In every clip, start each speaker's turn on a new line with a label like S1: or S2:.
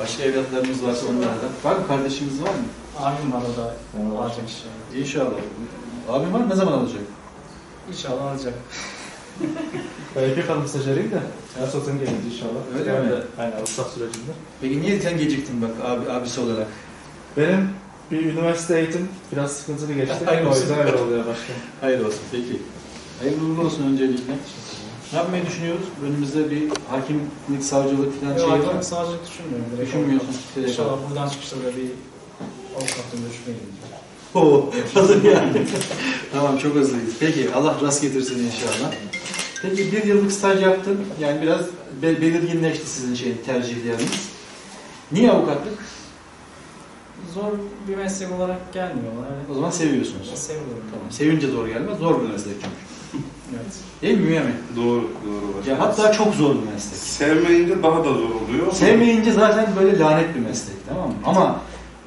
S1: Başka evlatlarımız varsa onlardan. Var mı? Kardeşimiz var mı?
S2: Abim var o da alacak inşallah.
S1: İnşallah. Abim var. Ne zaman alacak?
S2: İnşallah alacak.
S3: Belki kalın stajyerim de. Son sen gelince inşallah.
S1: Öyle
S3: Yani,
S1: mi?
S3: Aynen alışsak sürecinde.
S1: Peki niye sen geciktin bak abi, abisi olarak?
S3: Benim bir üniversite eğitim biraz sıkıntılı geçti.
S1: Hayırlı
S3: o
S1: olsun.
S3: yüzden öyle oluyor başkanım.
S1: Hayır olsun. Peki. Hayırlı uğurlu olsun öncelikle. Ne yapmayı düşünüyoruz? Önümüzde bir hakimlik, savcılık falan
S2: Yok,
S1: şey var.
S2: hakim sadece düşünmüyorum. Direkt
S1: Düşünmüyorsun.
S2: avukat. İnşallah buradan çıkışta da bir avukatla görüşmeye gideceğim.
S1: Oo, hazır yani. tamam çok hızlıyız. Peki Allah rast getirsin inşallah. Peki bir yıllık staj yaptın. Yani biraz be- belirginleşti sizin şey tercihleriniz. Niye avukatlık?
S2: Zor bir meslek olarak gelmiyor bana.
S1: O zaman seviyorsunuz.
S2: Seviyorum.
S1: Tamam. Sevince zor gelmez. Zor bir meslek çünkü.
S2: Evet.
S1: Değil mi Mümin?
S4: Doğru, doğru. başkanım.
S1: Ya hatta çok zor bir meslek.
S4: Sevmeyince daha da zor oluyor.
S1: Sevmeyince zaten böyle lanet bir meslek tamam mı? Ama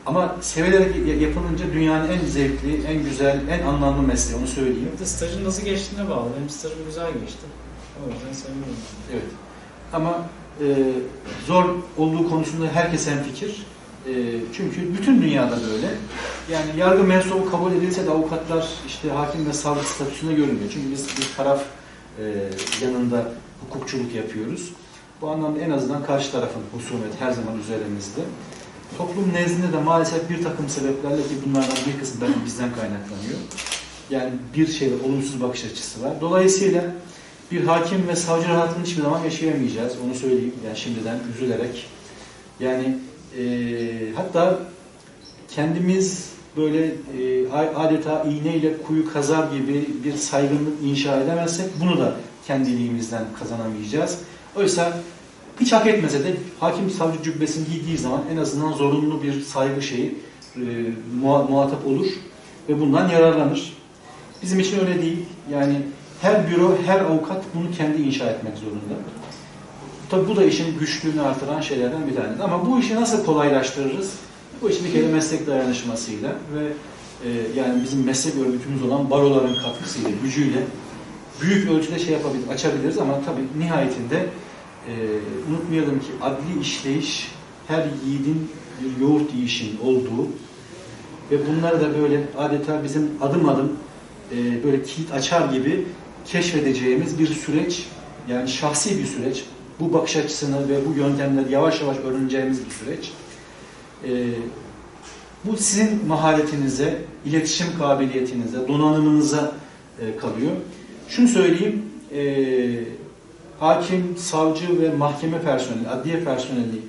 S1: ama sevilerek yapılınca dünyanın en zevkli, en güzel, en anlamlı mesleği onu söyleyeyim.
S2: Bir de stajın nasıl geçtiğine bağlı. Benim stajım güzel geçti. O yüzden seviyorum.
S1: Evet. Ama e, zor olduğu konusunda herkes hemfikir. E, çünkü bütün dünyada böyle. Yani yargı mensubu kabul edilse de avukatlar işte hakim ve savcı statüsüne görünmüyor. Çünkü biz bir taraf e, yanında hukukçuluk yapıyoruz. Bu anlamda en azından karşı tarafın husumet her zaman üzerimizde. Toplum nezdinde de maalesef bir takım sebeplerle ki bunlardan bir kısmı belki bizden kaynaklanıyor. Yani bir şeyde olumsuz bakış açısı var. Dolayısıyla bir hakim ve savcı rahatlığını hiçbir zaman yaşayamayacağız. Onu söyleyeyim yani şimdiden üzülerek. Yani e, hatta kendimiz böyle e, adeta iğneyle kuyu kazar gibi bir saygınlık inşa edemezsek bunu da kendiliğimizden kazanamayacağız. Oysa hiç hak etmese de hakim savcı cübbesini giydiği zaman en azından zorunlu bir saygı şeyi e, muha- muhatap olur ve bundan yararlanır. Bizim için öyle değil. Yani her büro, her avukat bunu kendi inşa etmek zorunda. Tabi bu da işin güçlüğünü artıran şeylerden bir tanesi. Ama bu işi nasıl kolaylaştırırız? Bu işi bir kere meslek dayanışmasıyla ve e, yani bizim meslek örgütümüz olan baroların katkısıyla, gücüyle büyük ölçüde şey yapabilir, açabiliriz ama tabii nihayetinde e, unutmayalım ki adli işleyiş her yiğidin bir yoğurt yiyişin olduğu ve bunları da böyle adeta bizim adım adım e, böyle kilit açar gibi keşfedeceğimiz bir süreç yani şahsi bir süreç bu bakış açısını ve bu yöntemleri yavaş yavaş öğreneceğimiz bir süreç. E, bu sizin maharetinize, iletişim kabiliyetinize, donanımınıza e, kalıyor. Şunu söyleyeyim, e, hakim, savcı ve mahkeme personeli, adliye personeli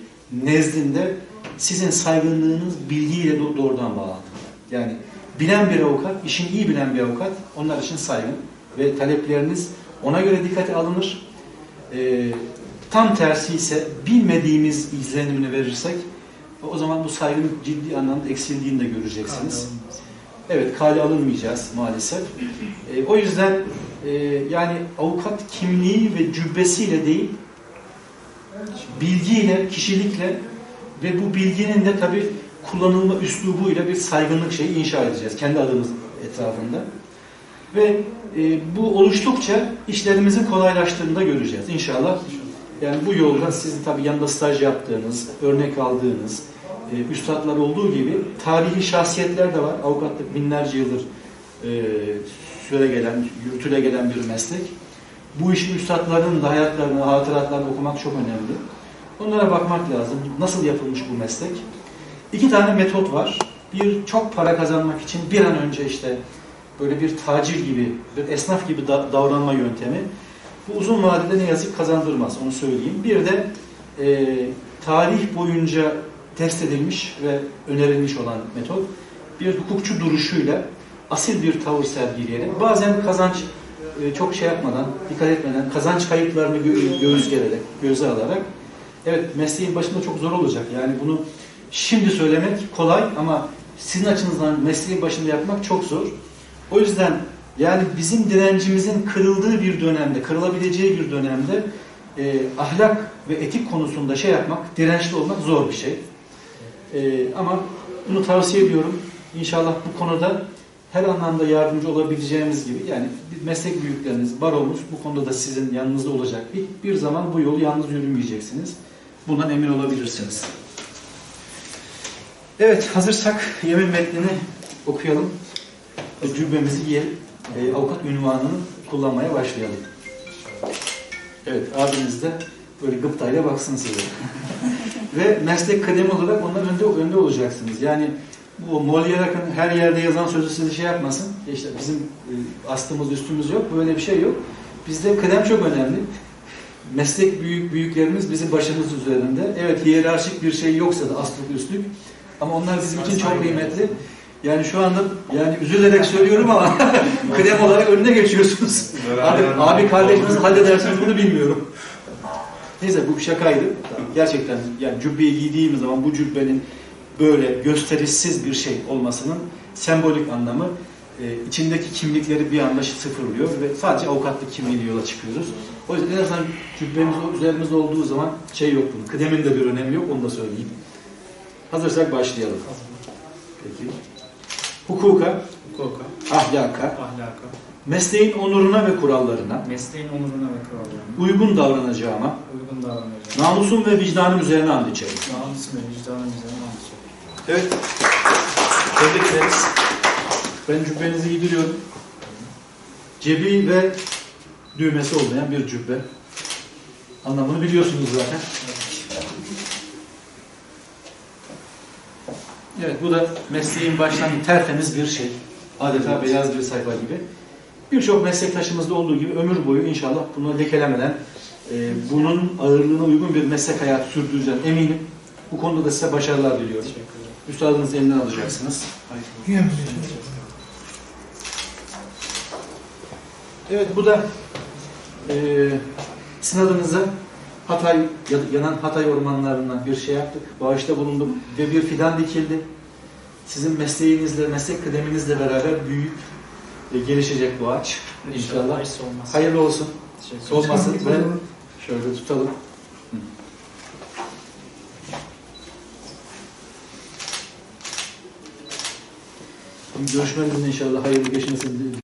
S1: nezdinde sizin saygınlığınız bilgiyle do- doğrudan bağlantılı. Yani bilen bir avukat, işini iyi bilen bir avukat onlar için saygın ve talepleriniz ona göre dikkate alınır. E, tam tersi ise bilmediğimiz izlenimini verirsek o zaman bu saygının ciddi anlamda eksildiğini de göreceksiniz. Evet, kale alınmayacağız maalesef. E, o yüzden e, yani avukat kimliği ve cübbesiyle değil, bilgiyle, kişilikle ve bu bilginin de tabii kullanılma üslubuyla bir saygınlık şeyi inşa edeceğiz kendi adımız etrafında. Ve e, bu oluştukça işlerimizin kolaylaştığını da göreceğiz inşallah. Yani bu yolda sizin tabii yanında staj yaptığınız, örnek aldığınız, e, üstadlar olduğu gibi tarihi şahsiyetler de var. Avukatlık binlerce yıldır e, süre gelen, yürütüle gelen bir meslek. Bu işin üstadlarının da hayatlarını, hatıratlarını okumak çok önemli. Onlara bakmak lazım. Nasıl yapılmış bu meslek? İki tane metot var. Bir çok para kazanmak için bir an önce işte böyle bir tacir gibi, bir esnaf gibi da- davranma yöntemi. Bu uzun vadede ne yazık kazandırmaz, onu söyleyeyim. Bir de e, tarih boyunca test edilmiş ve önerilmiş olan metot bir hukukçu duruşuyla asil bir tavır sergileyerek bazen kazanç e, çok şey yapmadan, dikkat etmeden kazanç kayıplarını gö- göğüs gererek, göze alarak evet mesleğin başında çok zor olacak. Yani bunu şimdi söylemek kolay ama sizin açınızdan mesleğin başında yapmak çok zor. O yüzden yani bizim direncimizin kırıldığı bir dönemde, kırılabileceği bir dönemde e, ahlak ve etik konusunda şey yapmak, dirençli olmak zor bir şey. E, ama bunu tavsiye ediyorum. İnşallah bu konuda her anlamda yardımcı olabileceğimiz gibi yani meslek büyükleriniz, baromuz bu konuda da sizin yanınızda olacak. Bir, bir zaman bu yolu yalnız yürümeyeceksiniz. Bundan emin olabilirsiniz. Evet, hazırsak yemin metnini okuyalım. Cübbemizi giyelim. Ee, avukat ünvanını kullanmaya başlayalım. Evet, abiniz de böyle gıptayla baksın size. Ve meslek kademi olarak onların önde, önde olacaksınız. Yani bu Molière'ın her yerde yazan sözü sizi şey yapmasın. İşte bizim e, astımız üstümüz yok, böyle bir şey yok. Bizde kadem çok önemli. Meslek büyük büyüklerimiz bizim başımız üzerinde. Evet hiyerarşik bir şey yoksa da aslık üstlük. Ama onlar bizim için çok kıymetli. Yani şu anda yani üzülerek söylüyorum ama kıdem olarak önüne geçiyorsunuz. Abi, abi kardeşinizi halledersiniz bunu bilmiyorum. Neyse bu bir şakaydı. Gerçekten yani cübbeyi giydiğimiz zaman bu cübbenin böyle gösterişsiz bir şey olmasının sembolik anlamı e, içindeki kimlikleri bir anda sıfırlıyor ve sadece avukatlık kimliğiyle yola çıkıyoruz. O yüzden en azından cübbemiz üzerimizde olduğu zaman şey yok bunun. Kıdemin de bir önemi yok onu da söyleyeyim. Hazırsak başlayalım. Peki. Hukuka,
S2: Hukuka,
S1: ahlaka,
S2: ahlaka,
S1: mesleğin onuruna ve kurallarına
S2: mesleğin onuruna ve kurallarına
S1: uygun davranacağıma,
S2: uygun davranacağım.
S1: namusum ve vicdanım üzerine and içerim.
S2: Namusum ve vicdanım üzerine anlatacağım.
S1: Evet. Tebrik ederiz. Ben cübbenizi giydiriyorum. Cebi ve düğmesi olmayan bir cübbe. Anlamını biliyorsunuz zaten. Evet bu da mesleğin baştan tertemiz bir şey. Adeta beyaz bir sayfa gibi. Birçok meslektaşımızda olduğu gibi ömür boyu inşallah bunu lekelemeden e, bunun ağırlığına uygun bir meslek hayatı sürdüreceğim eminim. Bu konuda da size başarılar diliyorum. Üstadınızı elinden alacaksınız. Evet bu da e, sizin adınıza Hatay yanan Hatay ormanlarından bir şey yaptık. Bağışta bulunduk ve bir fidan dikildi. Sizin mesleğinizle, meslek kıdeminizle beraber büyüyüp e, gelişecek bu ağaç. İnşallah.
S2: Olmaz.
S1: Hayırlı olsun. Solmasın ve şöyle tutalım. Görüşmek üzere inşallah hayırlı geçmesin